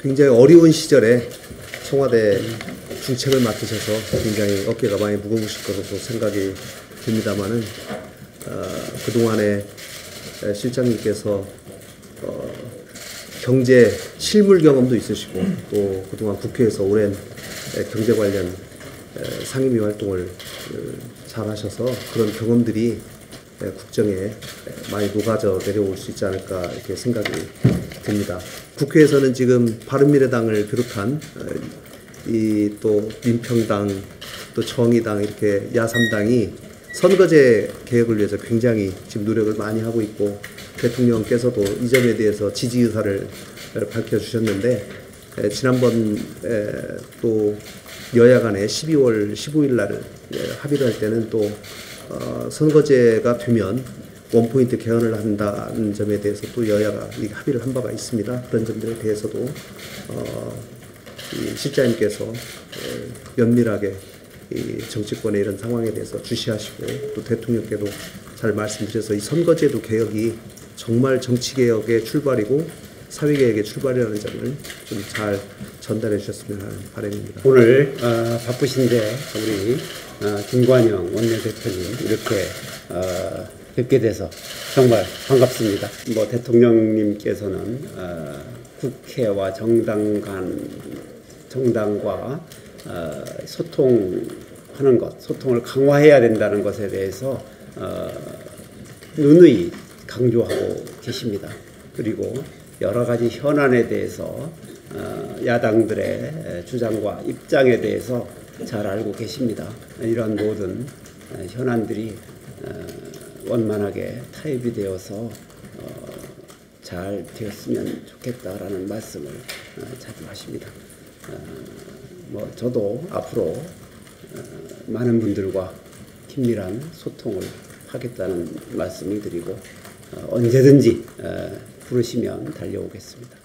굉장히 어려운 시절에 청와대 중책을 맡으셔서 굉장히 어깨가 많이 무거우실 것으로 생각이 듭니다만은 어, 그동안에 에, 실장님께서 어, 경제 실물 경험도 있으시고 또 그동안 국회에서 오랜 에, 경제 관련 에, 상임위 활동을 어, 잘 하셔서 그런 경험들이 에, 국정에 에, 많이 녹아져 내려올 수 있지 않을까 이렇게 생각이 듭니다. 국회에서는 지금 바른미래당을 비롯한 어, 이또 민평당 또 정의당 이렇게 야삼당이 선거제 개혁을 위해서 굉장히 지금 노력을 많이 하고 있고 대통령께서도 이 점에 대해서 지지 의사를 밝혀주셨는데 에, 지난번 에, 또 여야 간에 12월 15일 날 예, 합의를 할 때는 또 어, 선거제가 되면 원포인트 개헌을 한다는 점에 대해서 또 여야가 이 합의를 한 바가 있습니다. 그런 점들에 대해서도 어, 이 실장님께서 어, 면밀하게 이 정치권의 이런 상황에 대해서 주시하시고 또 대통령께도 잘 말씀드려서 이 선거제도 개혁이 정말 정치 개혁의 출발이고 개혁의 출발이라는 점을 좀 잘 전달해 주셨으면 하는 바람입니다. 오늘 어, 바쁘신데 우리 어, 김관영 원내대표님 이렇게 어, 뵙게 돼서 정말 반갑습니다. 뭐 대통령님께서는 어, 국회와 정당 간 정당과 어, 소통하는 것, 소통을 강화해야 된다는 것에 대해서 어, 누누이 강조하고 계십니다. 그리고 여러 가지 현안에 대해서 어, 야당들의 주장과 입장에 대해서 잘 알고 계십니다. 이러한 모든 어, 현안들이 어, 원만하게 타협이 되어서 어, 잘 되었으면 좋겠다라는 말씀을 어, 자주 하십니다. 어, 뭐 저도 앞으로 어, 많은 분들과 긴밀한 소통을 하겠다는 말씀을 드리고 어, 언제든지 어, 부르시면 달려오겠습니다.